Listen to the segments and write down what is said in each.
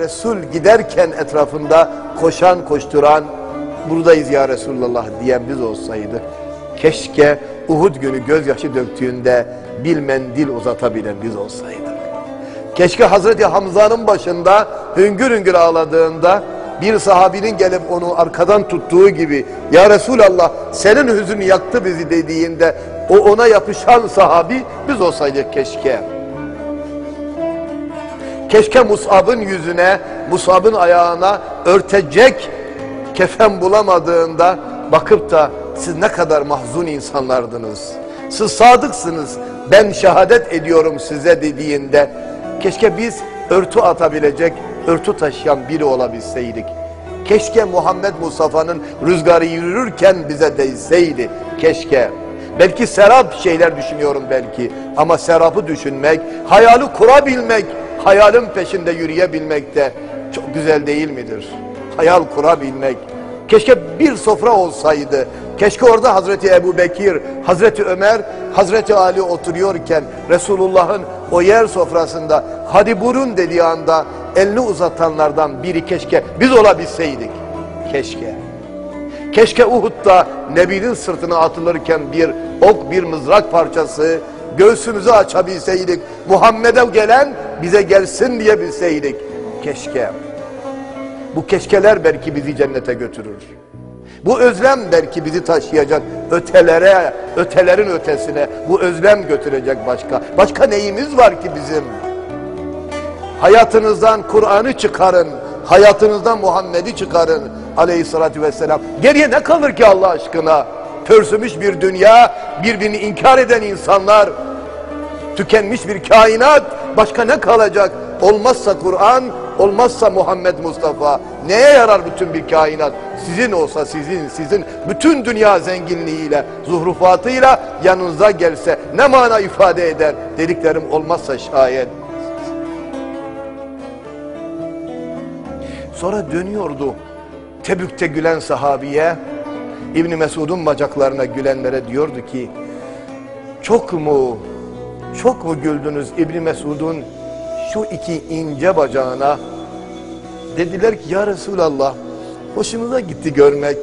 Resul giderken etrafında koşan koşturan buradayız ya Resulullah diyen biz olsaydı keşke Uhud günü gözyaşı döktüğünde bil mendil uzatabilen biz olsaydık. Keşke Hazreti Hamza'nın başında hüngür hüngür ağladığında bir sahabinin gelip onu arkadan tuttuğu gibi ya Resulallah senin hüzün yaktı bizi dediğinde o ona yapışan sahabi biz olsaydık keşke. Keşke Musab'ın yüzüne, Musab'ın ayağına örtecek kefen bulamadığında bakıp da siz ne kadar mahzun insanlardınız. Siz sadıksınız. Ben şehadet ediyorum size dediğinde keşke biz örtü atabilecek, örtü taşıyan biri olabilseydik. Keşke Muhammed Mustafa'nın rüzgarı yürürken bize değseydi. Keşke. Belki serap şeyler düşünüyorum belki. Ama serapı düşünmek, hayali kurabilmek, hayalin peşinde yürüyebilmek de çok güzel değil midir? Hayal kurabilmek. Keşke bir sofra olsaydı. Keşke orada Hazreti Ebu Bekir, Hazreti Ömer, Hazreti Ali oturuyorken Resulullah'ın o yer sofrasında hadi burun dediği anda elini uzatanlardan biri keşke biz olabilseydik. Keşke. Keşke Uhud'da Nebi'nin sırtına atılırken bir ok bir mızrak parçası göğsümüzü açabilseydik. Muhammed'e gelen bize gelsin diye bilseydik. Keşke. Bu keşkeler belki bizi cennete götürür. Bu özlem belki bizi taşıyacak ötelere, ötelerin ötesine. Bu özlem götürecek başka. Başka neyimiz var ki bizim? Hayatınızdan Kur'an'ı çıkarın. Hayatınızdan Muhammed'i çıkarın. Aleyhissalatü vesselam. Geriye ne kalır ki Allah aşkına? Pörsümüş bir dünya, birbirini inkar eden insanlar, tükenmiş bir kainat. Başka ne kalacak? Olmazsa Kur'an, olmazsa Muhammed Mustafa. Neye yarar bütün bir kainat? Sizin olsa sizin, sizin bütün dünya zenginliğiyle, zuhrufatıyla yanınıza gelse ne mana ifade eder? Dediklerim olmazsa şayet. Sonra dönüyordu. Tebük'te gülen sahabiye, İbni Mesud'un bacaklarına gülenlere diyordu ki, çok mu, çok mu güldünüz İbni Mesud'un şu iki ince bacağına? Dediler ki ya Resulallah, hoşumuza gitti görmek.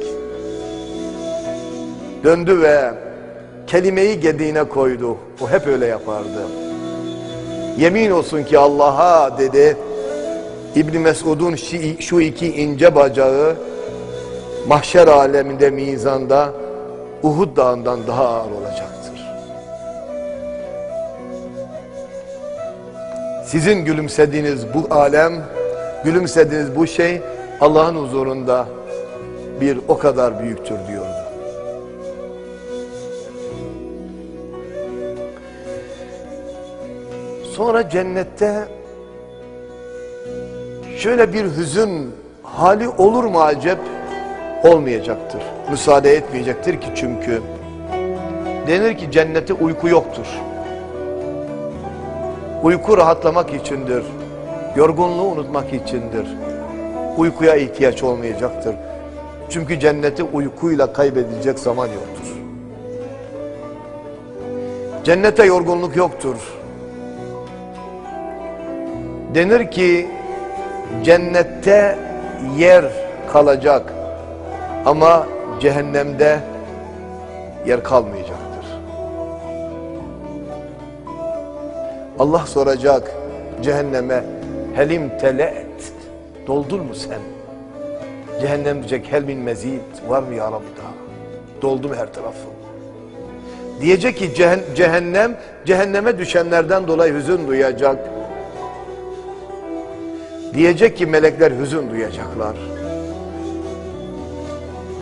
Döndü ve kelimeyi gediğine koydu. O hep öyle yapardı. Yemin olsun ki Allah'a dedi, İbni Mesud'un şu iki ince bacağı mahşer aleminde mizanda Uhud dağından daha ağır olacaktır. Sizin gülümsediğiniz bu alem, gülümsediğiniz bu şey Allah'ın huzurunda bir o kadar büyüktür diyordu. Sonra cennette şöyle bir hüzün hali olur mu acep? Olmayacaktır. Müsaade etmeyecektir ki çünkü. Denir ki cennette uyku yoktur. Uyku rahatlamak içindir. Yorgunluğu unutmak içindir. Uykuya ihtiyaç olmayacaktır. Çünkü cenneti uykuyla kaybedilecek zaman yoktur. Cennete yorgunluk yoktur. Denir ki cennette yer kalacak ama cehennemde yer kalmayacaktır. Allah soracak cehenneme helim telet doldun mu sen? Cehennem diyecek hel min mezid var mı ya Rabbi daha? Doldum her tarafım. Diyecek ki cehennem cehenneme düşenlerden dolayı hüzün duyacak. Diyecek ki melekler hüzün duyacaklar.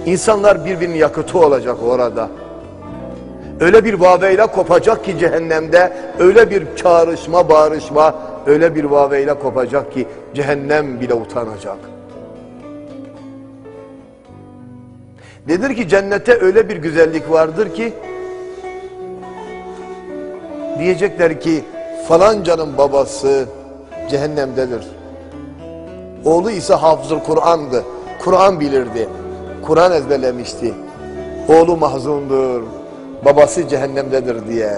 İnsanlar birbirinin yakıtı olacak orada. Öyle bir vaveyle kopacak ki cehennemde, öyle bir çağrışma, bağrışma, öyle bir vaveyle kopacak ki cehennem bile utanacak. Nedir ki cennette öyle bir güzellik vardır ki, diyecekler ki falancanın babası cehennemdedir. Oğlu ise hafızır Kur'an'dı. Kur'an bilirdi. Kur'an ezberlemişti. Oğlu mahzundur. Babası cehennemdedir diye.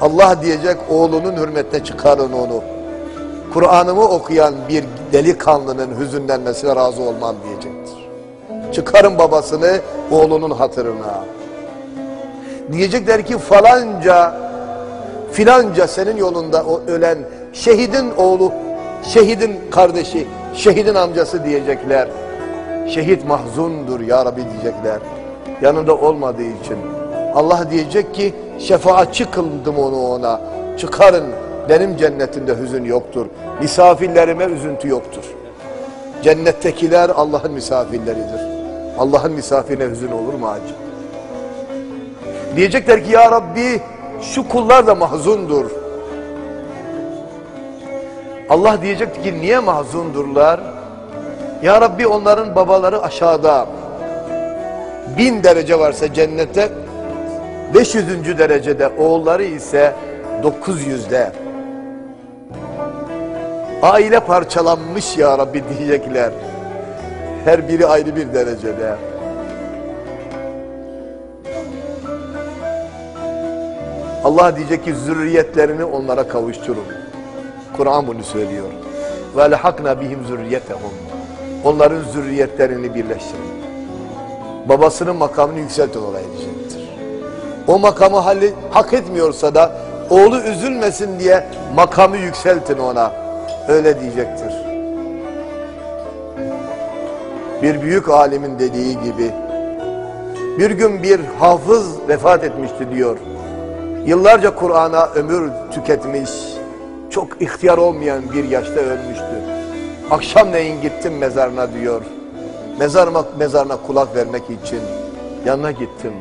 Allah diyecek oğlunun hürmetine çıkarın onu. Kur'an'ımı okuyan bir delikanlının hüzünlenmesine razı olmam diyecektir. Çıkarın babasını oğlunun hatırına. Diyecekler ki falanca filanca senin yolunda o ölen şehidin oğlu, şehidin kardeşi, şehidin amcası diyecekler. Şehit mahzundur ya Rabbi diyecekler. Yanında olmadığı için. Allah diyecek ki şefaatçi kıldım onu ona. Çıkarın benim cennetimde hüzün yoktur. Misafirlerime üzüntü yoktur. Cennettekiler Allah'ın misafirleridir. Allah'ın misafirine hüzün olur mu acı? Diyecekler ki ya Rabbi şu kullar da mahzundur. Allah diyecek ki niye mahzundurlar? Ya Rabbi onların babaları aşağıda. Bin derece varsa cennette 500. derecede oğulları ise 900'de. Aile parçalanmış ya Rabbi diyecekler. Her biri ayrı bir derecede. Allah diyecek ki zürriyetlerini onlara kavuşturun. Kur'an bunu söylüyor. Ve lehakna bihim zürriyetehum. Onların zürriyetlerini birleştirin. Babasının makamını yükseltin oraya diyecektir. O makamı halli, hak etmiyorsa da oğlu üzülmesin diye makamı yükseltin ona. Öyle diyecektir. Bir büyük alimin dediği gibi bir gün bir hafız vefat etmişti diyor. Yıllarca Kur'an'a ömür tüketmiş, çok ihtiyar olmayan bir yaşta ölmüştü. Akşamleyin gittim mezarına diyor. Mezarıma, mezarına kulak vermek için yanına gittim.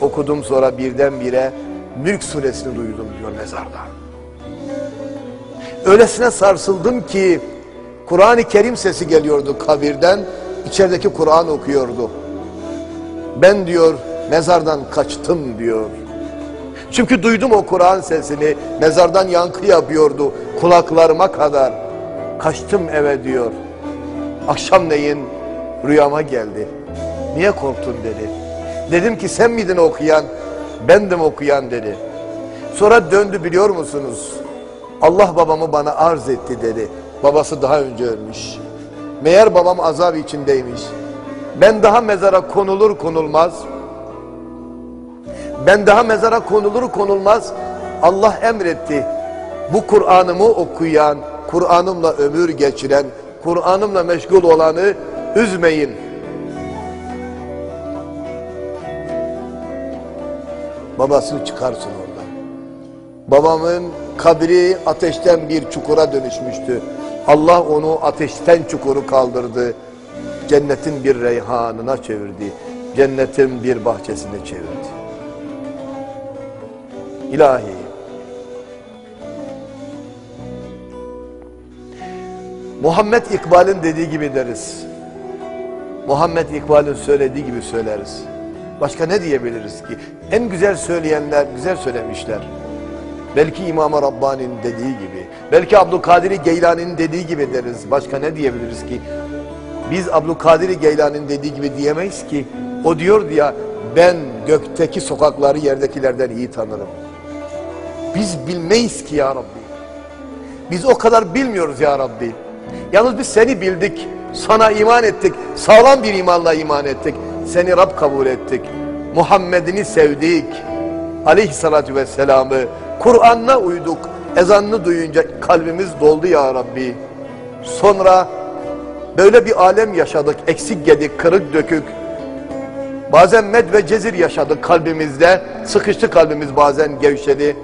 Okudum sonra birdenbire Mülk suresini duydum diyor mezarda. Öylesine sarsıldım ki Kur'an-ı Kerim sesi geliyordu kabirden. içerideki Kur'an okuyordu. Ben diyor mezardan kaçtım diyor. Çünkü duydum o Kur'an sesini mezardan yankı yapıyordu kulaklarıma kadar. Kaçtım eve diyor. Akşamleyin rüyama geldi. Niye korktun dedi. Dedim ki sen miydin okuyan? Bendim okuyan dedi. Sonra döndü biliyor musunuz? Allah babamı bana arz etti dedi. Babası daha önce ölmüş. Meğer babam azap içindeymiş. Ben daha mezara konulur konulmaz. Ben daha mezara konulur konulmaz. Allah emretti. Bu Kur'an'ımı okuyan, Kur'an'ımla ömür geçiren, Kur'an'ımla meşgul olanı üzmeyin. Babasını çıkarsın oradan. Babamın kabri ateşten bir çukura dönüşmüştü. Allah onu ateşten çukuru kaldırdı. Cennetin bir reyhanına çevirdi. Cennetin bir bahçesine çevirdi. İlahi. Muhammed İkbal'in dediği gibi deriz. Muhammed İkbal'in söylediği gibi söyleriz. Başka ne diyebiliriz ki? En güzel söyleyenler güzel söylemişler. Belki İmam-ı Rabbani'nin dediği gibi, belki Abdülkadir Geylani'nin dediği gibi deriz. Başka ne diyebiliriz ki? Biz Abdülkadir Geylani'nin dediği gibi diyemeyiz ki. O diyor ya, ben gökteki sokakları yerdekilerden iyi tanırım. Biz bilmeyiz ki ya Rabbi. Biz o kadar bilmiyoruz ya Rabbi. Yalnız biz seni bildik, sana iman ettik, sağlam bir imanla iman ettik. Seni Rab kabul ettik. Muhammed'ini sevdik. Aleyhissalatü vesselam'ı Kur'an'ına uyduk. Ezanını duyunca kalbimiz doldu ya Rabbi. Sonra böyle bir alem yaşadık. Eksik gedik, kırık dökük. Bazen med ve cezir yaşadık kalbimizde. Sıkıştı kalbimiz bazen gevşedi.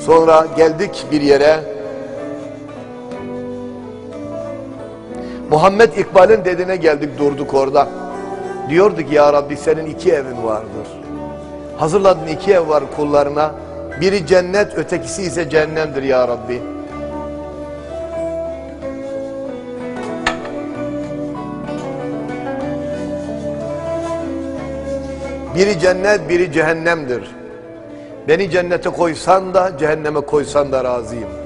Sonra geldik bir yere. Muhammed İkbal'in dediğine geldik durduk orada. Diyordu ki ya Rabbi senin iki evin vardır. Hazırladın iki ev var kullarına. Biri cennet ötekisi ise cehennemdir ya Rabbi. Biri cennet biri cehennemdir. Beni cennete koysan da cehenneme koysan da razıyım.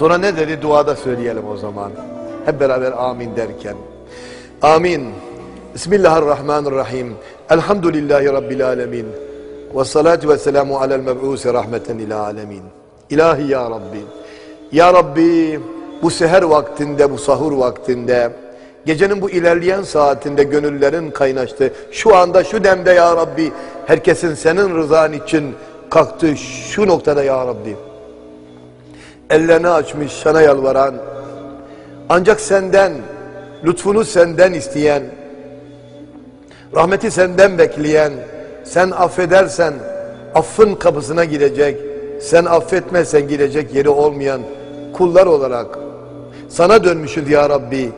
Sonra ne dedi duada söyleyelim o zaman. Hep beraber amin derken. Amin. Bismillahirrahmanirrahim. Elhamdülillahi Rabbil alemin. Ve salatu ve selamu alel meb'usi rahmeten ila alemin. İlahi ya Rabbi. Ya Rabbi bu seher vaktinde, bu sahur vaktinde, gecenin bu ilerleyen saatinde gönüllerin kaynaştı. Şu anda, şu demde ya Rabbi, herkesin senin rızan için kalktı şu noktada ya Rabbi. Ellerini açmış sana yalvaran, ancak senden, lütfunu senden isteyen, rahmeti senden bekleyen, sen affedersen affın kapısına gidecek, sen affetmezsen gidecek yeri olmayan kullar olarak sana dönmüşüz ya Rabbi.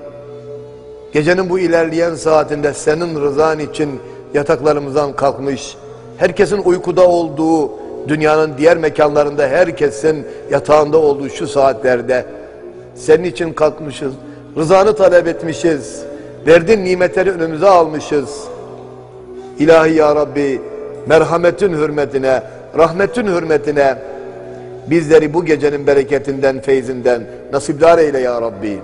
Gecenin bu ilerleyen saatinde senin rızan için yataklarımızdan kalkmış, herkesin uykuda olduğu, dünyanın diğer mekanlarında herkesin yatağında olduğu şu saatlerde senin için kalkmışız, rızanı talep etmişiz, verdin nimetleri önümüze almışız. İlahi ya Rabbi, merhametin hürmetine, rahmetin hürmetine bizleri bu gecenin bereketinden, feyzinden nasipdar eyle ya Rabbi.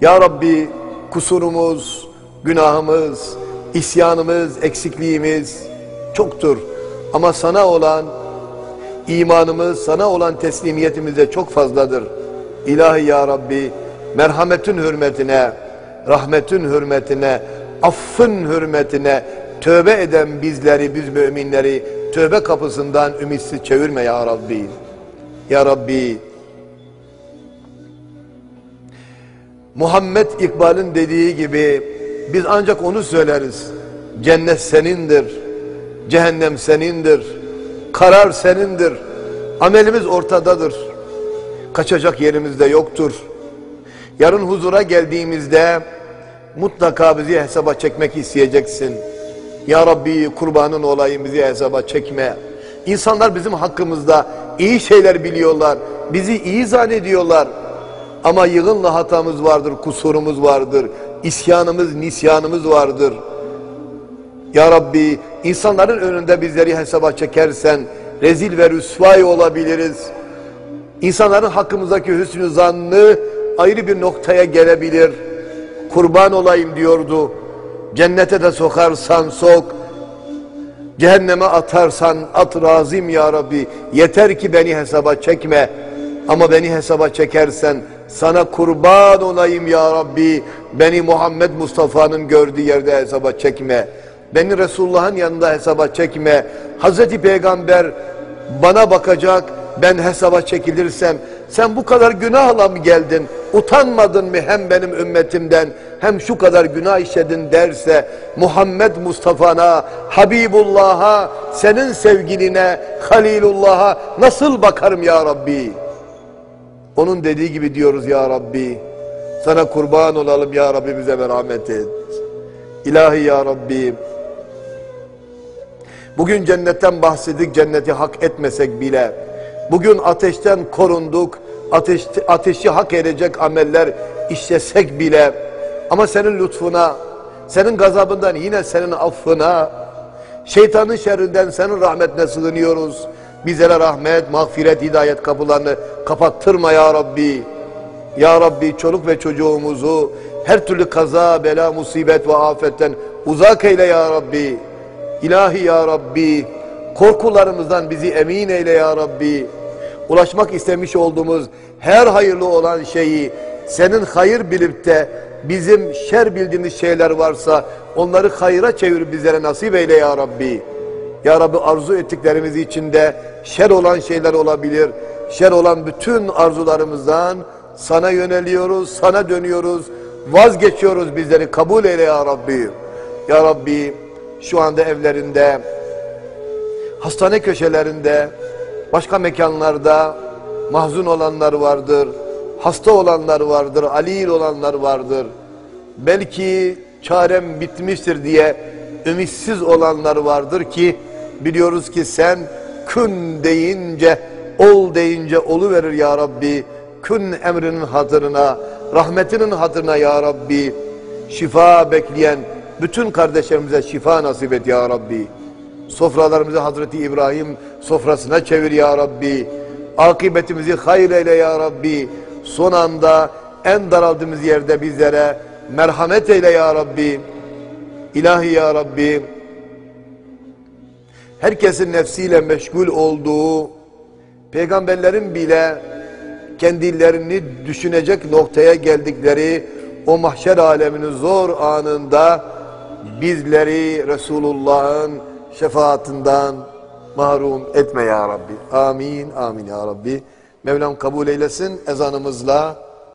Ya Rabbi kusurumuz, günahımız, isyanımız, eksikliğimiz çoktur. Ama sana olan imanımız, sana olan teslimiyetimiz de çok fazladır. İlahi ya Rabbi merhametin hürmetine, rahmetin hürmetine, affın hürmetine tövbe eden bizleri, biz müminleri tövbe kapısından ümitsiz çevirme ya Rabbi. Ya Rabbi Muhammed İkbal'in dediği gibi biz ancak onu söyleriz. Cennet senindir, cehennem senindir, karar senindir. Amelimiz ortadadır. Kaçacak yerimiz de yoktur. Yarın huzura geldiğimizde mutlaka bizi hesaba çekmek isteyeceksin. Ya Rabbi kurbanın olayım bizi hesaba çekme. İnsanlar bizim hakkımızda iyi şeyler biliyorlar. Bizi iyi zannediyorlar. Ama yığınla hatamız vardır, kusurumuz vardır. isyanımız, nisyanımız vardır. Ya Rabbi insanların önünde bizleri hesaba çekersen rezil ve rüsvay olabiliriz. İnsanların hakkımızdaki hüsnü zannı ayrı bir noktaya gelebilir. Kurban olayım diyordu. Cennete de sokarsan sok. Cehenneme atarsan at razim ya Rabbi. Yeter ki beni hesaba çekme. Ama beni hesaba çekersen sana kurban olayım ya Rabbi. Beni Muhammed Mustafa'nın gördüğü yerde hesaba çekme. Beni Resulullah'ın yanında hesaba çekme. Hazreti Peygamber bana bakacak. Ben hesaba çekilirsem sen bu kadar günahla mı geldin? Utanmadın mı hem benim ümmetimden hem şu kadar günah işledin derse Muhammed Mustafa'na, Habibullah'a, senin sevgiline, Halilullah'a nasıl bakarım ya Rabbi? Onun dediği gibi diyoruz ya Rabbi. Sana kurban olalım ya Rabbi bize merhamet et. İlahi ya Rabbi. Bugün cennetten bahsedik cenneti hak etmesek bile. Bugün ateşten korunduk. Ateş, ateşi hak edecek ameller işlesek bile. Ama senin lütfuna, senin gazabından yine senin affına, şeytanın şerrinden senin rahmetine sığınıyoruz. Bizlere rahmet, mağfiret, hidayet kapılarını kapattırma ya Rabbi. Ya Rabbi çoluk ve çocuğumuzu her türlü kaza, bela, musibet ve afetten uzak eyle ya Rabbi. İlahi ya Rabbi korkularımızdan bizi emin eyle ya Rabbi. Ulaşmak istemiş olduğumuz her hayırlı olan şeyi senin hayır bilip de bizim şer bildiğimiz şeyler varsa onları hayra çevir bizlere nasip eyle ya Rabbi. Ya Rabbi arzu ettiklerimiz içinde şer olan şeyler olabilir. Şer olan bütün arzularımızdan sana yöneliyoruz, sana dönüyoruz. Vazgeçiyoruz bizleri kabul eyle ya Rabbi. Ya Rabbi şu anda evlerinde, hastane köşelerinde, başka mekanlarda mahzun olanlar vardır. Hasta olanlar vardır, alil olanlar vardır. Belki çarem bitmiştir diye ümitsiz olanlar vardır ki biliyoruz ki sen kün deyince, ol deyince olu verir ya Rabbi. Kün emrinin hatırına, rahmetinin hatırına ya Rabbi. Şifa bekleyen bütün kardeşlerimize şifa nasip et ya Rabbi. Sofralarımızı Hazreti İbrahim sofrasına çevir ya Rabbi. Akıbetimizi hayır eyle ya Rabbi. Son anda en daraldığımız yerde bizlere merhamet eyle ya Rabbi. İlahi ya Rabbi. herkesin nefsiyle meşgul olduğu, peygamberlerin bile kendilerini düşünecek noktaya geldikleri o mahşer aleminin zor anında bizleri Resulullah'ın şefaatinden mahrum etme ya Rabbi. Amin, amin ya Rabbi. Mevlam kabul eylesin ezanımızla